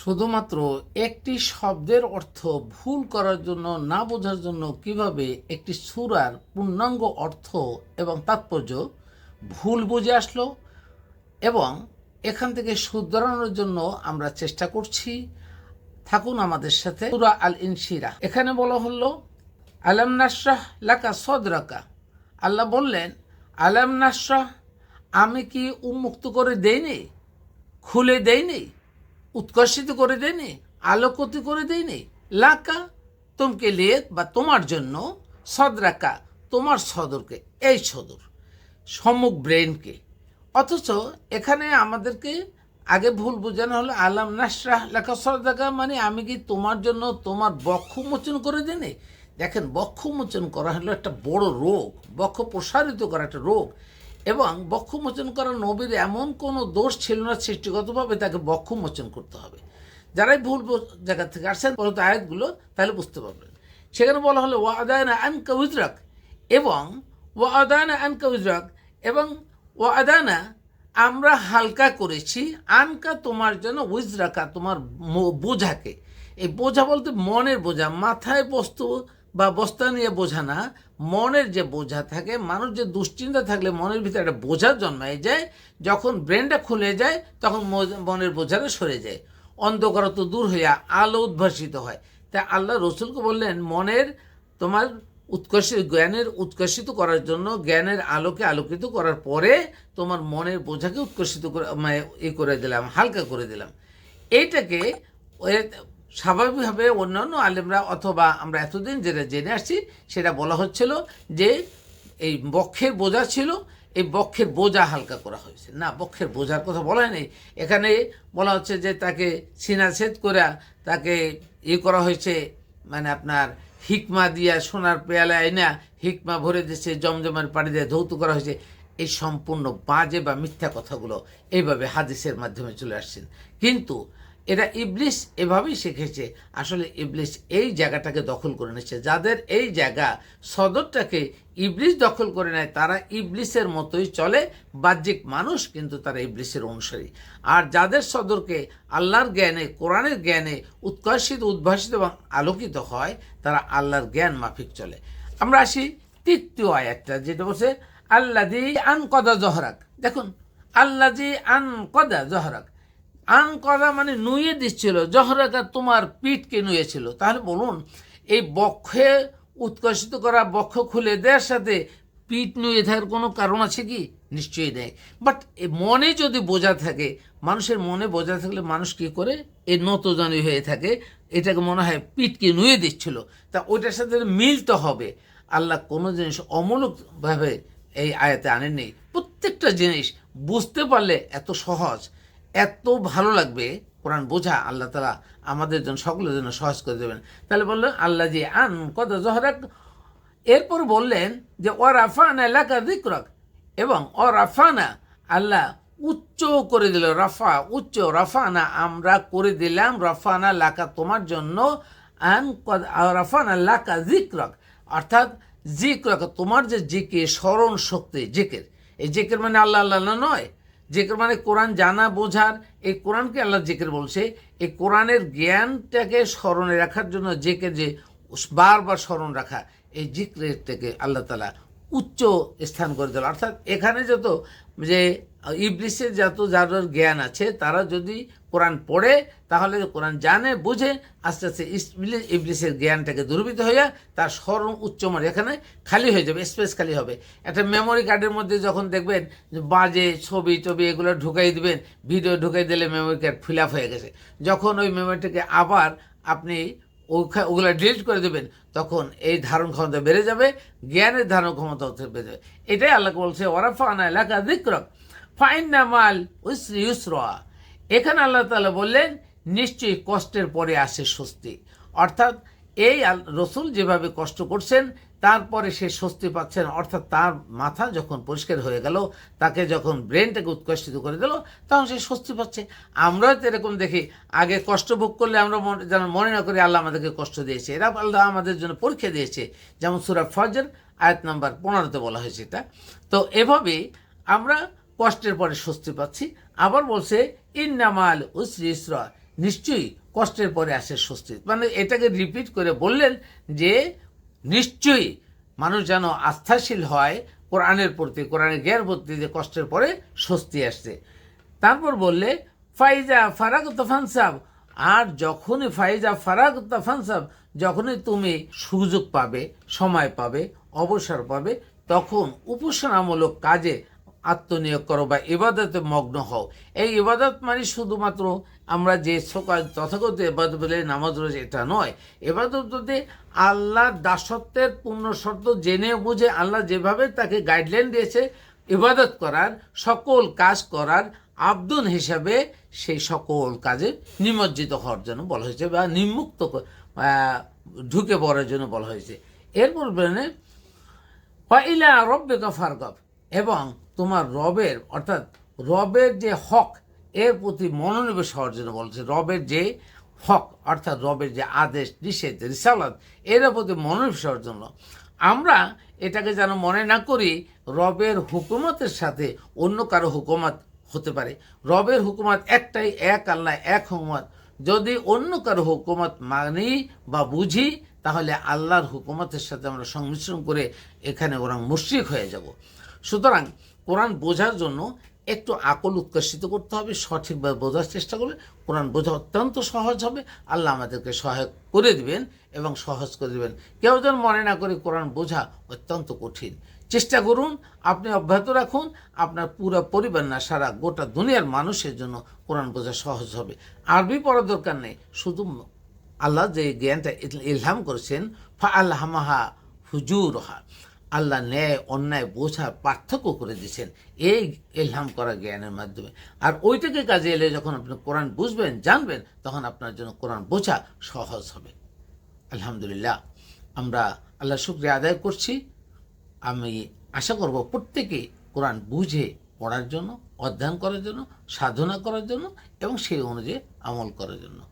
শুধুমাত্র একটি শব্দের অর্থ ভুল করার জন্য, না বোঝার জন্য কীভাবে একটি সুরার পূর্ণাঙ্গ অর্থ এবং তাৎপর্য ভুল বুঝে আসলো এবং এখান থেকে শুধরানোর জন্য আমরা চেষ্টা করছি। থাকুন আমাদের সাথে। সুরা আল ইনশিরা এখানে বলা হলো, আলাম নাসরাহ লাকা সদরাকা? আল্লাহ বললেন, আলাম নাসরাহ আমি কি উন্মুক্ত করে দেইনি? খুলে দেইনি? উৎকর্ষিত করে দেয়নি আলোকিত করে দেয়নি। লাকা, তোমকে লিয়ে বা তোমার জন্য সদরাকা, তোমার সদরকে, এই সদর সম্মুখ ব্রেনকে। অথচ এখানে আমাদেরকে আগে ভুল বোঝানো হলো, আলাম নাসরাহ লেখা সদাকা মানে আমি কি তোমার জন্য তোমার বক্ষ মোচন করে দেনি দেখেন বক্ষ মোচন করা হলো একটা বড় রোগ, বক্ষ প্রসারিত করা একটা রোগ। এবং বক্ষ মোচন করা নবীর এমন কোনো দোষ ছিল না সৃষ্টিগতভাবে, তাকে বক্ষমোচন করতে হবে। যারাই ভুল জায়গা থেকে আসছেন পরন্ত আয়াতগুলো তাহলে বুঝতে পারবেন। সেখানে বলা হলো ওয়াদায়না আনকা উজরাক এবং ওয়াদায়না আনকা উজরাক এবং ওয়াদানা আমরা হালকা করেছি, আনকা তোমার জন্য উজরাকা, তোমার বোঝাকে। এই বোঝা বলতে মনের বোঝা, মাথায় বস্তু বা বস্তা নিয়ে বোঝা না মনের যে বোঝা থাকে, মানুষ যে দুশ্চিন্তা থাকলে মনের ভিতরে একটা বোঝা জন্মায় যায়, যখন ব্রেনটা খুলে যায়, তখন মনের বোঝাটা সরে যায়। অন্ধকারত দূর হইয়া আলো উদ্ভাসিত হয়। তাই আল্লাহ রসুলকে বললেন, মনের, তোমার উৎকর্ষিত জ্ঞানের উৎকর্ষিত করার জন্য জ্ঞানের আলোকে আলোকিত করার পরে তোমার মনের বোঝাকে উৎকর্ষিত করে মানে ই করে দিলাম, হালকা করে দিলাম। এইটাকে এ- স্বাভাবিকভাবে অন্যান্য আলেমরা অথবা আমরা এতদিন যেটা জেনে আসছি, সেটা বলা হচ্ছিল যে এই বক্ষের বোঝা ছিল, এই বক্ষের বোঝা হালকা করা হয়েছে। না, বক্ষের বোঝার কথা বলা নেই এখানে বলা হচ্ছে যে তাকে সিনাছেদ করে, তাকে ইয়ে করা হয়েছে মানে আপনার হিকমা দিয়া সোনার পেয়ালা এনে হিকমা ভরে দিয়েছে, জমজমের পানি দিয়ে ধৌত করা হয়েছে। এই সম্পূর্ণ বাজে বা মিথ্যা কথাগুলো এইভাবে হাদিসের মাধ্যমে চলে আসছেন। কিন্তু এরা ইবলিস এভাবেই শিখেছে। আসলে ইবলিস এই জায়গাটাকে দখল করে নিচ্ছে যাদের এই জায়গা সদরটাকে ইবলিস দখল করে নেয়, তারা ইবলিসের মতোই চলে। বাহ্যিক মানুষ কিন্তু তারা ইবলিসের অনুসারী। আর যাদের সদরকে আল্লাহর জ্ঞানে, কোরআনের জ্ঞানে উৎকর্ষিত, উদ্ভাসিত এবং আলোকিত হয়, তারা আল্লাহর জ্ঞান মাফিক চলে। আমরা আসি তৃতীয় আয়াতটা, যেটা বলছে আল্লাদি আন কদা জহরাক। দেখুন আল্লাদি আন কদা জহরাক। আন কদা মানে নুয়ে দিচ্ছিল জহরাকা তোমার পিঠকে নুয়েছিল। তাহলে বলুন, এই বক্ষে উৎকর্ষিত করা বক্ষ খুলে দেওয়ার সাথে পিঠ নুয়ে থাকার কোনো কারণ আছে কি? নিশ্চয়ই নেই। বাট মনে যদি বোঝা থাকে, মানুষের মনে বোঝা থাকলে মানুষ কি করে? এই নতজানি হয়ে থাকে, এটাকে মনে হয় পিঠকে নুয়ে দিচ্ছিল। তা ওইটার সাথে মিলতে হবে। আল্লাহ কোনো জিনিস অমূলকভাবে এই আয়াতে আনেননি। প্রত্যেকটা জিনিস বুঝতে পারলে এত সহজ। এত ভালো লাগবে কোরআন বোঝা, আল্লাহ তালা আমাদের জন্য, সকলের জন্য সহজ করে দেবেন। তাহলে বলল আল্লাহ জি আন কত জহরাক এরপর বললেন যে ও রাফানা এলাকা দিকরক এবং ও রাফানা আল্লাহ উচ্চ করে দিল, রাফা, উচ্চ, রাফানা আমরা করে দিলাম, রাফানা লাকা তোমার জন্য আন রাফানা লাকা জিক্রক অর্থাৎ জিক্রক তোমার যে জিকে, স্মরণ শক্তি, জিকের। এই জিকের মানে আল্লাহ আল্লাহ নয়। জেকের মানে কোরআন জানা, বোঝার, এই কোরআনকে আল্লাহ জেকের বলছে, এই কোরআনের জ্ঞানটাকে স্মরণে রাখার জন্য জেকে যে বারবার স্মরণ রাখা, এই জিক্রের থেকে আল্লাহ তালা উচ্চ স্থান করে দিল অর্থাৎ এখানে যত যে ইবলিসের যত যাদের জ্ঞান আছে, তারা যদি কোরআন পড়ে, তাহলে কোরআন জানে, বুঝে, আস্তে আস্তে ইবলিস ইবলিসের জ্ঞানটাকে দুর্বৃত হয়ে তার স্মরণ উচ্চমার এখানে খালি হয়ে যাবে, স্পেস খালি হবে। একটা মেমোরি কার্ডের মধ্যে যখন দেখবেন বাজে ছবি টবি এগুলো ঢুকাই দিবেন ভিডিও ঢুকাই দিলে মেমোরি কার্ড ফিল আপ হয়ে গেছে। যখন ওই মেমোরিটাকে আবার আপনি ওগুলো ডিলিট করে দেবেন, তখন এই ধারণ ক্ষমতা বেড়ে যাবে, জ্ঞানের ধারণ ক্ষমতা বেড়ে যাবে। এটাই আল্লাহ বলছে ওরাফান এলাকা দিক্রম ফাইন নামাল এখানে আল্লাহ তালা বললেন, নিশ্চয়ই কষ্টের পরে আসে স্বস্তি। অর্থাৎ এই রসুল যেভাবে কষ্ট করছেন তারপরে সে স্বস্তি পাচ্ছেন। অর্থাৎ তার মাথা যখন পরিষ্কার হয়ে গেল, তাকে যখন ব্রেনটাকে উৎকর্ষিত করে দিল, তখন সে স্বস্তি পাচ্ছে। আমরাও তো এরকম দেখি, আগে কষ্ট ভোগ করলে আমরা যেন মনে না করি আল্লাহ আমাদেরকে কষ্ট দিয়েছে। এরা আল্লাহ আমাদের জন্য পরীক্ষা দিয়েছে, যেমন সুরা ফজর, আয়াত নাম্বার পনেরোতে বলা হয়েছে এটা তো এভাবে আমরা কষ্টের পরে স্বস্তি পাচ্ছি। আবার বলছে, ইন্নামাল উসরি নিশ্চয়ই কষ্টের পরে আসে স্বস্তি। মানে এটাকে রিপিট করে বললেন যে নিশ্চয়ই মানুষ যেন আস্থাশীল হয় কোরআনের প্রতি, কোরআনের জ্ঞান প্রতি, যে কষ্টের পরে স্বস্তি আসছে। তারপর বললে, ফাইজা ফারাক তফান সাহ আর যখনই ফাইজা ফারাক তফান সাহ যখনই তুমি সুযোগ পাবে, সময় পাবে, অবসর পাবে, তখন উপাসনামূলক কাজে আত্মনিয়োগ করো বা ইবাদতে মগ্ন হও। এই ইবাদত মানে শুধুমাত্র আমরা যে সকাল তথাগত এবাদত বলে নামাজ রয়েছে এটা নয়। এবাদত বলতে আল্লাহর দাসত্বের পূর্ণ শর্ত জেনে বুঝে আল্লাহ যেভাবে তাকে গাইডলাইন দিয়েছে, ইবাদত করার, সকল কাজ করার আব্দুন হিসাবে সেই সকল কাজে নিমজ্জিত হওয়ার জন্য বলা হয়েছে বা নিমুক্ত ঢুকে পড়ার জন্য বলা হয়েছে। এরপর বলেন ইলা রব্বেকা ফারগব। এবং তোমার রবের, অর্থাৎ রবের যে হক, এর প্রতি মনোনিবেশ হওয়ার জন্য বলছে রবের যে হক, অর্থাৎ রবের যে আদেশ, নিষেধ রিসালাত, এর প্রতি মনোনিবেশ হওয়ার জন্য। আমরা এটাকে যেন মনে না করি, রবের হুকুমতের সাথে অন্য কারও হুকুমত হতে পারে। রবের হুকুমত একটাই, এক আল্লাহ, এক হুকুমত। যদি অন্য কারও হুকুমত মানি বা বুঝি, তাহলে আল্লাহর হুকুমতের সাথে আমরা সংমিশ্রণ করে এখানে ওরা মুশ্রিক হয়ে যাব। সুতরাং কোরআন বোঝার জন্য একটু আকল উৎকর্ষিত করতে হবে, সঠিকভাবে বোঝার চেষ্টা করলে কোরআন বোঝা অত্যন্ত সহজ হবে, আল্লাহ আমাদেরকে সহায়ক করে দিবেন এবং সহজ করে দিবেন। কেউ যেন মনে না করে কোরআন বোঝা অত্যন্ত কঠিন। চেষ্টা করুন, আপনি অব্যাহত রাখুন, আপনার পুরো পরিবার না, সারা গোটা দুনিয়ার মানুষের জন্য কোরআন বোঝা সহজ হবে। আরবি পড়ার দরকার নেই, শুধু আল্লাহ যে জ্ঞানটা ইল- ইলহাম করেছেন ফা আল্লাহমাহা হুজুরহা। আল্লাহ ন্যায়, অন্যায় বোঝা পার্থক্য করে দিয়েছেন। এই ইলহাম করা জ্ঞানের মাধ্যমে। আর ওইটাকে কাজে এলে যখন আপনি কোরআন বুঝবেন, জানবেন, তখন আপনার জন্য কোরআন বোঝা সহজ হবে। আলহামদুলিল্লাহ, আমরা আল্লাহ শুক্রিয়া আদায় করছি। আমি আশা করব প্রত্যেকে কোরআন বুঝে পড়ার জন্য, অধ্যয়ন করার জন্য, সাধনা করার জন্য এবং সেই অনুযায়ী আমল করার জন্য।